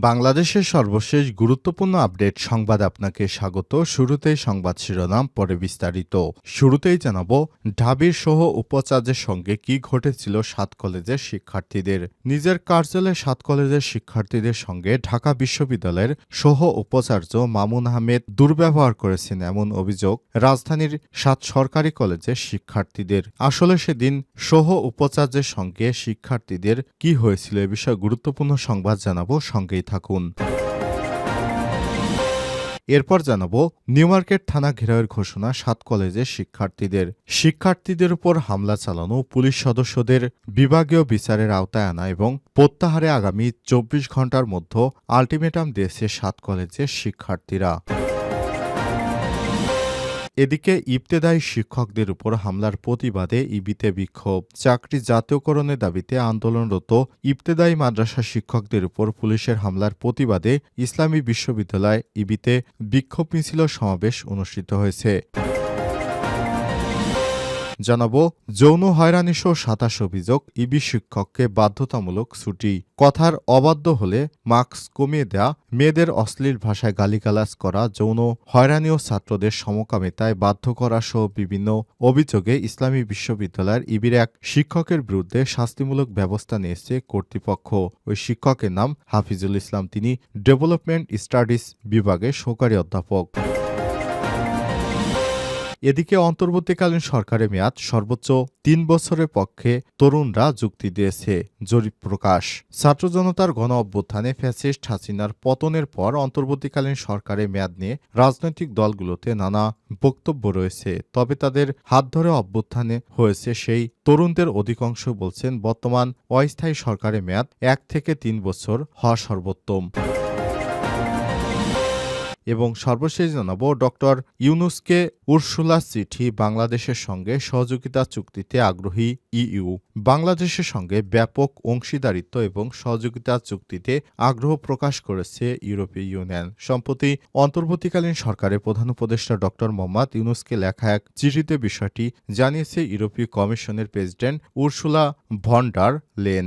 বাংলাদেশের সর্বশেষ গুরুত্বপূর্ণ আপডেট সংবাদ আপনাকে স্বাগত। শুরুতেই সংবাদ শিরোনাম, পরে বিস্তারিত। শুরুতেই জানাব, ঢাবির সহ উপাচার্যের সঙ্গে কি ঘটেছিল সাত কলেজের শিক্ষার্থীদের? নিজের কার্যালয়ে সাত কলেজের শিক্ষার্থীদের সঙ্গে ঢাকা বিশ্ববিদ্যালয়ের সহ উপাচার্য মামুন আহমেদ দুর্ব্যবহার করেছেন এমন অভিযোগ রাজধানীর সাত সরকারি কলেজের শিক্ষার্থীদের। আসলে সেদিন সহ উপাচার্যের সঙ্গে শিক্ষার্থীদের কি হয়েছিল এ বিষয়ে গুরুত্বপূর্ণ সংবাদ জানাব সঙ্গেই থাকুন। এরপর জানাব, নিউমার্কেট থানা ঘেরাওয়ের ঘোষণা সাত কলেজের শিক্ষার্থীদের। শিক্ষার্থীদের উপর হামলা চালানো পুলিশ সদস্যদের বিভাগীয় বিচারের আওতায় আনা এবং প্রত্যাহারে আগামী চব্বিশ ঘণ্টার মধ্যে আলটিমেটাম দিয়েছে সাত কলেজের শিক্ষার্থীরা। এদিকে ইবতেদায়ী শিক্ষকদের উপর হামলার প্রতিবাদে ইবিতে বিক্ষোভ। চাকরি জাতীয়করণের দাবিতে আন্দোলনরত ইবতেদায়ী মাদ্রাসা শিক্ষকদের উপর পুলিশের হামলার প্রতিবাদে ইসলামী বিশ্ববিদ্যালয় ইবিতে বিক্ষোভ মিছিল সমাবেশ অনুষ্ঠিত হয়েছে। জানাব, যৌন হয়রানিসহ সাতাশ অভিযোগ, ইবি শিক্ষককে বাধ্যতামূলক ছুটি। কথার অবাধ্য হলে মাস্ক কমিয়ে দেয়া, মেয়েদের অশ্লীল ভাষায় গালিগালাজ করা, যৌন হয়রানি ও ছাত্রদের সমকামিতায় বাধ্য করা সহ বিভিন্ন অভিযোগে ইসলামী বিশ্ববিদ্যালয়ের ইবির এক শিক্ষকের বিরুদ্ধে শাস্তিমূলক ব্যবস্থা নিয়েছে কর্তৃপক্ষ। ওই শিক্ষকের নাম হাফিজুল ইসলাম। তিনি ডেভেলপমেন্ট স্টাডিজ বিভাগে সহকারী অধ্যাপক। এদিকে অন্তর্বর্তীকালীন সরকারের মেয়াদ সর্বোচ্চ তিন বছরের পক্ষে তরুণরা যুক্তি দিয়েছে। জরিপ প্রকাশ। ছাত্র জনতার গণ অভ্যুত্থানে ফ্যাসিস্ট হাসিনার পতনের পর অন্তর্বর্তীকালীন সরকারের মেয়াদ নিয়ে রাজনৈতিক দলগুলোতে নানা বক্তব্য রয়েছে। তবে তাদের হাত ধরে অভ্যুত্থানে হয়েছে সেই তরুণদের অধিকাংশ বলছেন, বর্তমান অস্থায়ী সরকারের মেয়াদ এক থেকে তিন বছর হওয়া সর্বোত্তম। এবং সর্বশেষ জানাব ডক্টর ইউনুসকে উর্সুলা চিঠি বাংলাদেশের সঙ্গে সহযোগিতা চুক্তিতে আগ্রহী ইইউ। বাংলাদেশের সঙ্গে ব্যাপক অংশীদারিত্ব এবং সহযোগিতা চুক্তিতে আগ্রহ প্রকাশ করেছে ইউরোপীয় ইউনিয়ন। সম্প্রতি অন্তর্বর্তীকালীন সরকারের প্রধান উপদেষ্টা ডক্টর মোহাম্মদ ইউনুসকে লেখা এক চিঠিতে বিষয়টি জানিয়েছে ইউরোপীয় কমিশনের প্রেসিডেন্ট উর্সুলা ভন্ডার লেন।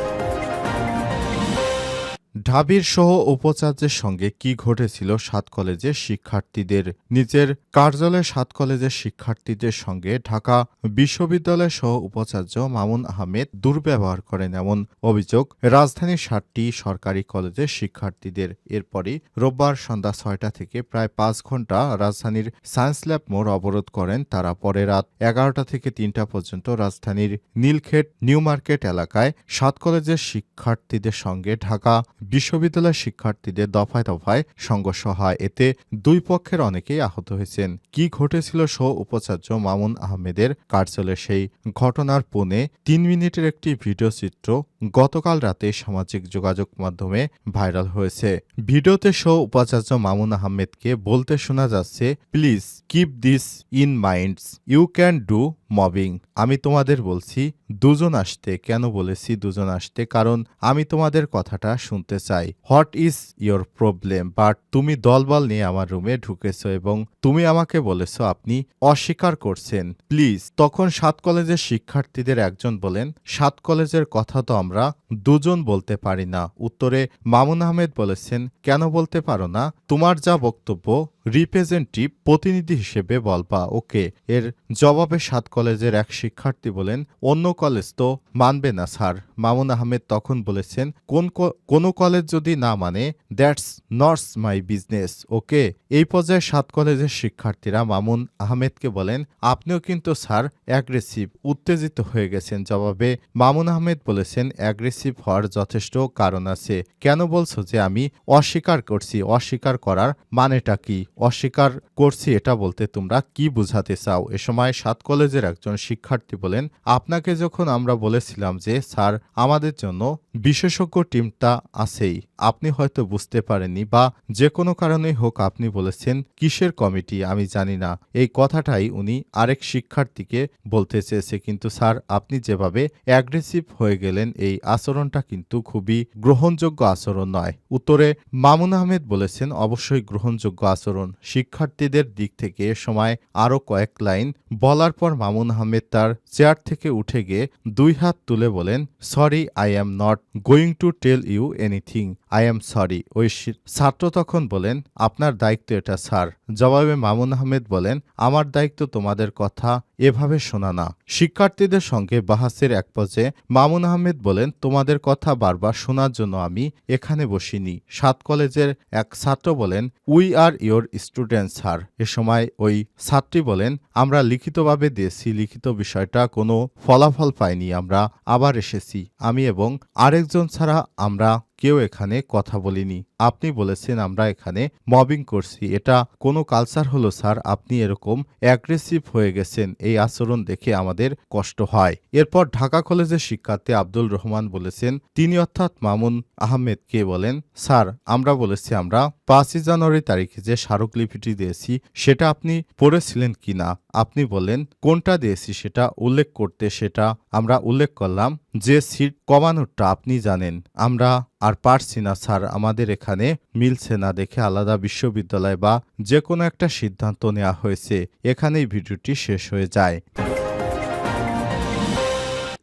ঢাবির সহ উপাচার্যের সঙ্গে কি ঘটেছিল সাত কলেজের শিক্ষার্থীদের? নিজের কার্যালয়ে সাত কলেজের শিক্ষার্থীদের সঙ্গে ঢাকা বিশ্ববিদ্যালয় সহ উপাচার্য মামুন আহমেদ দুর্ব্যবহার করেন এমন অভিযোগ রাজধানীর সাতটি সরকারি কলেজের শিক্ষার্থীদের। এরপরই রোববার সন্ধ্যা ছয়টা থেকে প্রায় পাঁচ ঘণ্টা রাজধানীর সায়েন্স ল্যাব মোড় অবরোধ করেন তারা। পরে রাত এগারোটা থেকে তিনটা পর্যন্ত রাজধানীর নীলক্ষেত নিউ মার্কেট এলাকায় সাত কলেজের শিক্ষার্থীদের সঙ্গে ঢাকা বিশ্ববিদ্যালয় শিক্ষার্থীদের দফায় দফায় সংঘর্ষ হয়। এতে দুই পক্ষের অনেকেই আহত হয়েছেন। কি ঘটেছিল সহ উপাচার্য মামুন আহমেদের কার্যালয়ে সেই ঘটনার পুনে তিন মিনিটের একটি ভিডিও চিত্র গতকাল রাতে সামাজিক যোগাযোগ মাধ্যমে ভাইরাল হয়েছে। ভিডিওতে শো উপাচার্য মামুন আহমেদকে বলতে শোনা যাচ্ছে, please keep this in minds, you can do mobbing. আমি তোমাদের বলছি, দুজন আসতে কেন বলেছি দুজন আসতে? কারণ আমি তোমাদের কথাটা শুনতে চাই। What is your problem? But তুমি দলবল নিয়ে আমার রুমে ঢুকেছো এবং তুমি আমাকে বলেছ আপনি অস্বীকার করছেন। প্লিজ, তখন সাত কলেজের শিক্ষার্থীদের একজন বলেন, সাত কলেজের কথা তো আমরা andra দুজন বলতে পারি না। উত্তরে মামুন আহমেদ বলেছেন, কেন বলতে পারো না? তোমার যা বক্তব্য রিপ্রেজেন্টেটিভ প্রতিনিধি হিসেবে বলবা। ওকে, এর জবাবে সাত কলেজের এক শিক্ষার্থী বলেন, অন্য কলেজ তো মানবে না, স্যার। মামুন আহমেদ তখন বলেছেন, কোন কোনো কলেজ যদি না মানে দ্যাটস নটস মাই বিজনেস। ওকে, এই পর্যায়ে সাত কলেজের শিক্ষার্থীরা মামুন আহমেদকে বলেন, আপনিও কিন্তু, স্যার অ্যাগ্রেসিভ উত্তেজিত হয়ে গেছেন। জবাবে মামুন আহমেদ বলেছেন অ্যাগ্রেসিভ হওয়ার যথেষ্ট কারণ আছে। কেন বলছো যে আমি অস্বীকার করছি? অস্বীকার করার মানেটা কি? অস্বীকার করছি এটা বলতে তোমরা কি বুঝাতে চাও? এ সময় সাত কলেজের একজন শিক্ষার্থী বলেন, আপনাকে যখন আমরা বলেছিলাম যে, স্যার, আমাদের জন্য বিশেষজ্ঞ টিমটা আছেই, আপনি হয়তো বুঝতে পারেননি বা যে কোনো কারণেই হোক আপনি বলেছেন, কিসের কমিটি? আমি জানি না। এই কথাটাই উনি আরেক শিক্ষার্থীকে বলতে চেয়েছে। কিন্তু স্যার, আপনি যেভাবে অ্যাগ্রেসিভ হয়ে গেলেন এই আচরণটা কিন্তু খুবই গ্রহণযোগ্য আচরণ নয়। উত্তরে মামুন আহমেদ বলেছেন, অবশ্যই গ্রহণযোগ্য আচরণ। শিক্ষার্থীদের দিক থেকে এ সময় আরও কয়েক লাইন বলার পর মামুন আহমেদ তার চেয়ার থেকে উঠে গিয়ে দুই হাত তুলে বলেন, sorry, I am not going to tell you anything. I am sorry. ওই ছাত্র তখন বলেন, আপনার দায়িত্ব এটা, স্যার। জবাবে মামুন আহমেদ বলেন, আমার দায়িত্ব তোমাদের কথা এভাবে শোনা না। শিক্ষার্থীদের সঙ্গে বাহাসের এক পর্যায়ে মামুন আহমেদ বলেন তোমাদের কথা বারবার শোনার জন্য আমি এখানে বসিনি। সাত কলেজের এক ছাত্র বলেন we are your student sir এ সময় ওই ছাত্রী বলেন, আমরা লিখিতভাবে দিয়েছি, লিখিত বিষয়টা কোনো ফলাফল পাইনি, আমরা আবার এসেছি। আমি এবং আরেকজন ছাড়া আমরা কেউ এখানে কথা বলিনি। আপনি বলেছেন, আমরা এখানে মবিং করছি। এটা কোনো কালচার হলো, স্যার। আপনি এরকম অ্যাগ্রেসিভ হয়ে গেছেন। এই আচরণ দেখে আমাদের কষ্ট হয়। এরপর ঢাকা কলেজের শিক্ষার্থী আব্দুল রহমান বলেছেন, তিনি অর্থাৎ মামুন আহমেদকে বলেন? স্যার, আমরা বলেছি, আমরা পাঁচই জানুয়ারি তারিখে যে স্মারকলিপিটি দিয়েছি, সেটা আপনি পড়েছিলেন কিনা আপনি বলেন, কোনটা দিয়েছি সেটা উল্লেখ করতে, সেটা আমরা উল্লেখ করলাম। যে সিট কমানোরটা আপনি জানেন। আমরা আর পারছি না, স্যার। আমাদের এখানে মিলছে না দেখে আলাদা বিশ্ববিদ্যালয় বা যে কোনো একটা সিদ্ধান্ত নেওয়া হয়েছে। এখানেই ভিডিওটি শেষ হয়ে যায়।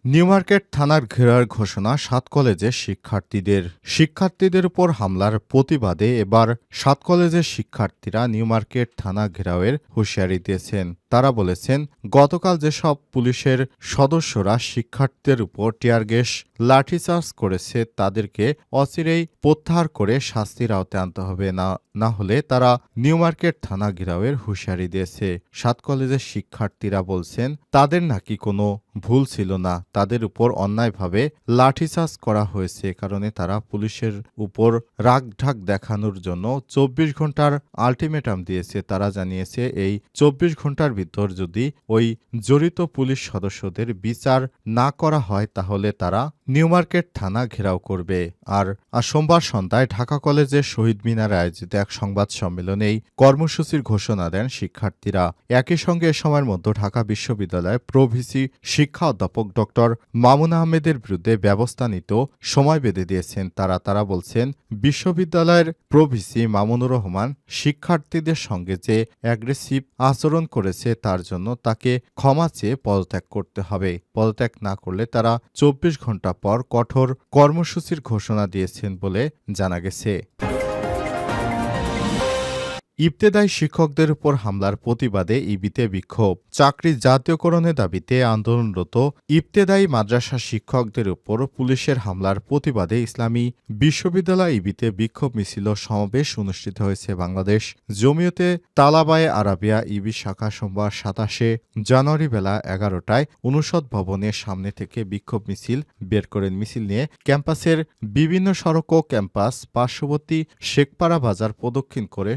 নিউমার্কেট থানার ঘেরার ঘোষণা সাত কলেজের শিক্ষার্থীদের। শিক্ষার্থীদের উপর হামলার প্রতিবাদে এবার সাত কলেজের শিক্ষার্থীরা নিউমার্কেট থানা ঘেরাওয়ের হুঁশিয়ারি দিয়েছেন। তারা বলেছেন, গতকাল যেসব পুলিশের সদস্যরা শিক্ষার্থীদের উপর টিয়ার গ্যাস লাঠিচার্জ করেছে, তাদেরকে অচিরেই প্রত্যাহার করে শাস্তির আওতায় আনতে হবে। না না হলে তারা নিউমার্কেট থানা ঘেরাওয়ের হুঁশিয়ারি দিয়েছে। সাত কলেজের শিক্ষার্থীরা বলছেন, তাদের নাকি কোনো ভুল ছিল না। তাদের উপর অন্যায়ভাবে লাঠিচার্জ করা হয়েছে। কারণে তারা পুলিশের উপর রাগঢাক দেখানোর জন্য চব্বিশ ঘণ্টার আলটিমেটাম দিয়েছে। তারা জানিয়েছে, এই চব্বিশ ঘণ্টার ভিতর যদি ওই জড়িত পুলিশ সদস্যদের বিচার না করা হয়, তাহলে তারা নিউমার্কেট থানা ঘেরাও করবে। আর সোমবার সন্ধ্যায় ঢাকা কলেজের শহীদ মিনারে আয়োজিত এক সংবাদ সম্মেলনে এই কর্মসূচির ঘোষণা দেন শিক্ষার্থীরা। একই সঙ্গে এ সময়ের মধ্যে ঢাকা বিশ্ববিদ্যালয়ের প্রভিসি শিক্ষা অধ্যাপক ডক্টর মামুন আহমেদের বিরুদ্ধে ব্যবস্থা নিতেও সময় বেঁধে দিয়েছেন। তারা তারা বলছেন, বিশ্ববিদ্যালয়ের প্রভিসি মামুনুর রহমান শিক্ষার্থীদের সঙ্গে যে অ্যাগ্রেসিভ আচরণ করেছে তার জন্য তাকে ক্ষমা চেয়ে পদত্যাগ করতে হবে। পদত্যাগ না করলে তারা চব্বিশ ঘণ্টা পর কঠোর কর্মসূচির ঘোষণা দিয়েছেন বলে জানা গেছে। ইবতেদায়ী শিক্ষকদের উপর হামলার প্রতিবাদে ইবিতে বিক্ষোভ। চাকরি জাতীয়করণের দাবিতে আন্দোলনরত ইবতেদায়ী মাদ্রাসা শিক্ষকদের উপর পুলিশের হামলার প্রতিবাদে ইসলামী বিশ্ববিদ্যালয় ইবিতে বিক্ষোভ মিছিল সমাবেশ অনুষ্ঠিত হয়েছে বাংলাদেশ জমিয়তে তালাবায়ে আরাবিয়া ইবি শাখা সোমবার সাতাশে জানুয়ারি বেলা এগারোটায় অনুষদ ভবনের সামনে থেকে বিক্ষোভ মিছিল বের করেন। মিছিল নিয়ে ক্যাম্পাসের বিভিন্ন সড়ক ও ক্যাম্পাস পার্শ্ববর্তী শেখপাড়া বাজার প্রদক্ষিণ করে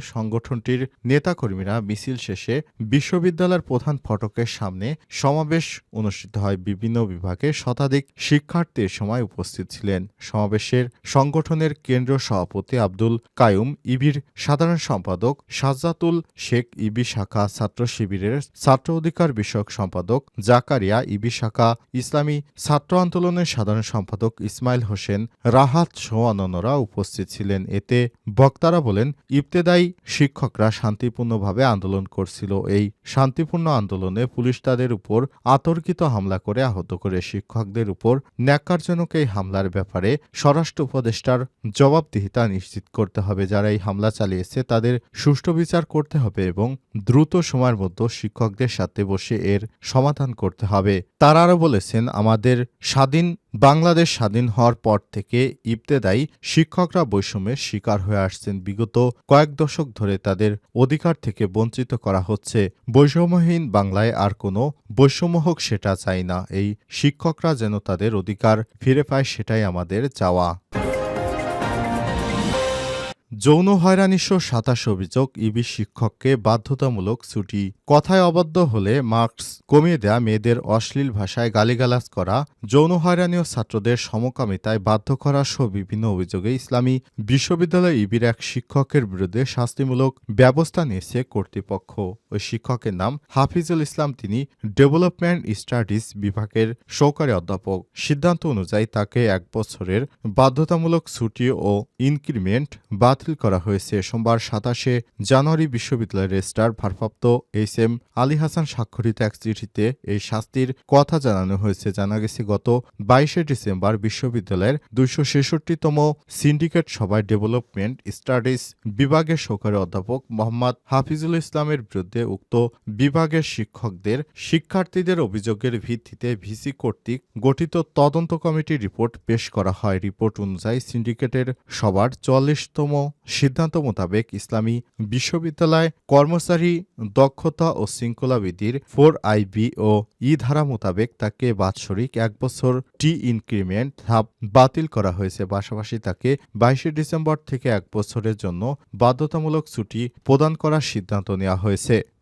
সংগঠনটির নেতাকর্মীরা মিছিল শেষে বিশ্ববিদ্যালয়ের প্রধান ফটকের সামনে সমাবেশ অনুষ্ঠিত হয়। বিভিন্ন বিভাগের শতাধিক শিক্ষার্থী সময় উপস্থিত ছিলেন। সমাবেশের সংগঠনের কেন্দ্রীয় সভাপতি আব্দুল কায়ুম ইবির সাধারণ সম্পাদক সাজ্জাতুল শেখ, ইবি শাখা ছাত্র শিবিরের ছাত্র অধিকার বিষয়ক সম্পাদক জাকারিয়া, ইবি শাখা ইসলামী ছাত্র আন্দোলনের সাধারণ সম্পাদক ইসমাইল হোসেন, রাহাত সহ অন্যান্যরা উপস্থিত ছিলেন। এতে বক্তারা বলেন, ইবতেদায়ী শিক্ষকরা শান্তিপূর্ণভাবে আন্দোলন করছিল। এই শান্তিপূর্ণ আন্দোলনে পুলিশ তাদের উপর আতর্কিত হামলা করে আহত করে। শিক্ষকদের উপর ন্যাক্কারজনক এই হামলার ব্যাপারে স্বরাষ্ট্র উপদেষ্টার জবাবদিহিতা নিশ্চিত করতে হবে। যারা এই হামলা চালিয়েছে, তাদের সুষ্ঠু বিচার করতে হবে এবং দ্রুত সময়ের মধ্যে শিক্ষকদের সাথে বসে এর সমাধান করতে হবে। তারা আরও বলেছেন, আমাদের স্বাধীন বাংলাদেশ স্বাধীন হওয়ার পর থেকে ইবতেদায়ী শিক্ষকরা বৈষম্যের শিকার হয়ে আসছেন বিগত কয়েক দশক ধরে তাদের অধিকার থেকে বঞ্চিত করা হচ্ছে। বৈষম্যহীন বাংলায় আর কোনো বৈষম্য হোক সেটা চাই না। এই শিক্ষকরা যেন তাদের অধিকার ফিরে পায় সেটাই আমাদের চাওয়া। যৌন হয়রানিসহ সাতাশ অভিযোগ ইবি শিক্ষককে বাধ্যতামূলক ছুটি। কথায় অবদ্ধ হলে মার্কস কমিয়ে দেয়া মেয়েদের অশ্লীল ভাষায় গালিগালাজ করা, যৌন হয়রানি ও ছাত্রদের সমকামিতায় বাধ্য করা সহ বিভিন্ন অভিযোগে ইসলামী বিশ্ববিদ্যালয় ইবির এক শিক্ষকের বিরুদ্ধে শাস্তিমূলক ব্যবস্থা নিয়েছে কর্তৃপক্ষ। ওই শিক্ষকের নাম হাফিজুল ইসলাম, তিনি ডেভেলপমেন্ট স্টাডিজ বিভাগের সহকারী অধ্যাপক। সিদ্ধান্ত অনুযায়ী তাকে এক বছরের বাধ্যতামূলক ছুটি ও ইনক্রিমেন্ট বাতিল করা হয়েছে। সোমবার সাতাশে জানুয়ারি বিশ্ববিদ্যালয়ের রেজিস্ট্রার ভারপ্রাপ্ত এইচ এম আলী হাসান স্বাক্ষরিত এক চিঠিতে এই শাস্তির কথা জানানো হয়েছে। জানা গেছে, গত বাইশে ডিসেম্বর বিশ্ববিদ্যালয়ের দুইশো ছেষট্টিতম সিন্ডিকেট সভায় ডেভেলপমেন্ট স্টাডিজ বিভাগের সহকারী অধ্যাপক মোহাম্মদ হাফিজুল ইসলামের বিরুদ্ধে উক্ত বিভাগের শিক্ষকদের শিক্ষার্থীদের অভিযোগের ভিত্তিতে ভিসি কর্তৃক গঠিত তদন্ত কমিটির রিপোর্ট পেশ করা হয়। রিপোর্ট অনুযায়ী সিন্ডিকেটের সবার চুয়াল্লিশতম সিদ্ধান্ত মোতাবেক ইসলামী বিশ্ববিদ্যালয় কর্মচারী দক্ষতা ও শৃঙ্খলা বিধির ফোর আইবি ও ই ধারা মোতাবেক তাকে বাৎসরিক এক বছর টি ইনক্রিমেন্ট ধাপ বাতিল করা হয়েছে। পাশাপাশি তাকে বাইশে ডিসেম্বর থেকে এক বছরের জন্য বাধ্যতামূলক ছুটি প্রদান করার সিদ্ধান্ত নেওয়া হয়েছে।